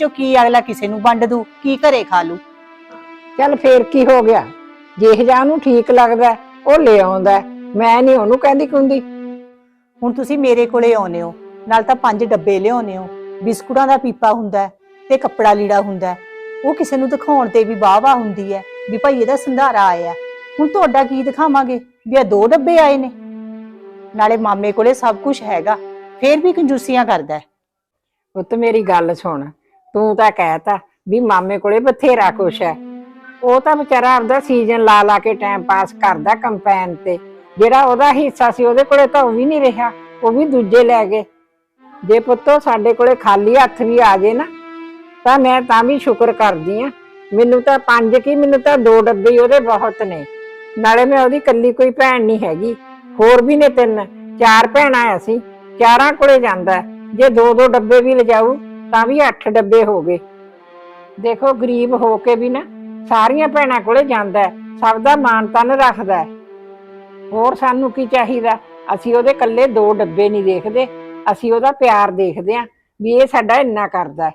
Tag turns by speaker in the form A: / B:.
A: ਚੋ ਕੀ ਅਗਲਾ ਕਿਸੇ ਨੂੰ ਵੰਡ ਦੂ ਕੀ ਘਰੇ ਖਾ ਲੂ?
B: ਚੱਲ ਫੇਰ ਕੀ ਹੋ ਗਿਆ? ਜੇ ਜਾ ਨੂੰ ਠੀਕ ਲੱਗਦਾ ਉਹ ਲੈ ਆਉਂਦਾ। ਮੈਂ ਨਹੀਂ ਉਹਨੂੰ ਕਹਿੰਦੀ ਕੁੰਦੀ।
A: ਹੁਣ ਤੁਸੀਂ ਮੇਰੇ ਕੋਲੇ ਆਉਨੇ ਹੋ ਨਾਲ ਤਾਂ ਪੰਜ ਡੱਬੇ ਲਿਆਉਨੇ ਹੋ। ਬਿਸਕੁਟਾਂ ਦਾ ਪੀਪਾ ਹੁੰਦਾ ਹੈ ਤੇ ਕੱਪੜਾ ਲੀੜਾ ਹੁੰਦਾ ਹੈ। ਉਹ ਕਿਸੇ ਨੂੰ ਦਿਖਾਉਣ ਤੇ ਵੀ ਵਾਹ-ਵਾਹ ਹੁੰਦੀ ਹੈ ਵੀ ਭਾਈ ਇਹਦਾ ਸੰਧਾਰਾ ਆਇਆ ਹੁਣ ਤੁਹਾਡਾ ਕੀ ਦਿਖਾਵਾਂਗੇ ਵੀ ਆ ਦੋ ਡੱਬੇ ਆਏ ਨੇ? ਨਾਲੇ ਮਾਮੇ ਕੋਲੇ ਸਭ ਕੁਝ ਹੈਗਾ ਫੇਰ ਵੀ ਕੰਜੂਸੀਆਂ ਕਰਦਾ ਹੈ।
B: ਪੁੱਤ ਮੇਰੀ ਗੱਲ ਸੁਣ। ਤੂੰ ਤਾਂ ਕਹਿਤਾ ਵੀ ਮਾਮੇ ਕੋਲੇ ਬਥੇਰਾ ਕੁਛ ਹੈ। ਉਹ ਤਾਂ ਵਿਚਾਰਾ ਆਪਦਾ ਸੀਜ਼ਨ ਲਾ ਲਾ ਕੇ ਟਾਈਮ ਪਾਸ ਕਰਦਾ ਕੰਪੈਨ ਤੇ। ਜਿਹੜਾ ਉਹਦਾ ਹਿੱਸਾ ਸੀ ਉਹਦੇ ਕੋਲੇ ਤਾਂ ਉਹ ਵੀ ਨਹੀਂ ਰਿਹਾ। ਉਹ ਵੀ ਦੂਜੇ ਲੈ ਗਏ। ਜੇ ਪੁੱਤੋ ਸਾਡੇ ਕੋਲੇ ਖਾਲੀ ਹੱਥ ਵੀ ਆ ਜੇ ਨਾ, ਤਾਂ ਮੈਂ ਤਾਂ ਵੀ ਸ਼ੁਕਰ ਕਰਦੀ ਆ ਮੈਨੂੰ ਤਾਂ ਪੰਜ ਕੀ, ਮੈਨੂੰ ਤਾਂ ਦੋ ਡੱਬੇ ਉਹਦੇ ਬਹੁਤ ਨੇ। ਨਾਲੇ ਮੈਂ ਉਹਦੀ ਕੱਲੀ ਕੋਈ ਭੈਣ ਨਹੀਂ ਹੈਗੀ। ਹੋਰ ਵੀ ਨੇ ਤਿੰਨ। ਚਾਰ ਭੈਣਾਂ ਆ ਅਸੀਂ। ਚਾਰਾਂ ਕੋਲੇ ਜਾਂਦਾ। ਜੇ ਦੋ ਦੋ ਡੱਬੇ ਵੀ ਲਿਜਾਊ ਤਾਂ ਵੀ 8 ਡੱਬੇ ਹੋ ਗਏ ਦੇਖੋ ਗਰੀਬ ਹੋ ਕੇ ਵੀ ਨਾ ਸਾਰੀਆਂ ਭੈਣਾਂ ਕੋਲੇ ਜਾਂਦਾ ਹੈ, ਸਭ ਦਾ ਮਾਣ ਤਨ ਰੱਖਦਾ ਹੈ। ਹੋਰ ਸਾਨੂੰ ਕੀ ਚਾਹੀਦਾ ਅਸੀਂ ਉਹਦੇ ਕੱਲੇ ਦੋ ਡੱਬੇ ਨਹੀਂ ਦੇਖਦੇ ਅਸੀਂ ਉਹਦਾ ਪਿਆਰ ਦੇਖਦੇ ਆਂ ਵੀ ਇਹ ਸਾਡਾ ਇੰਨਾ ਕਰਦਾ ਹੈ।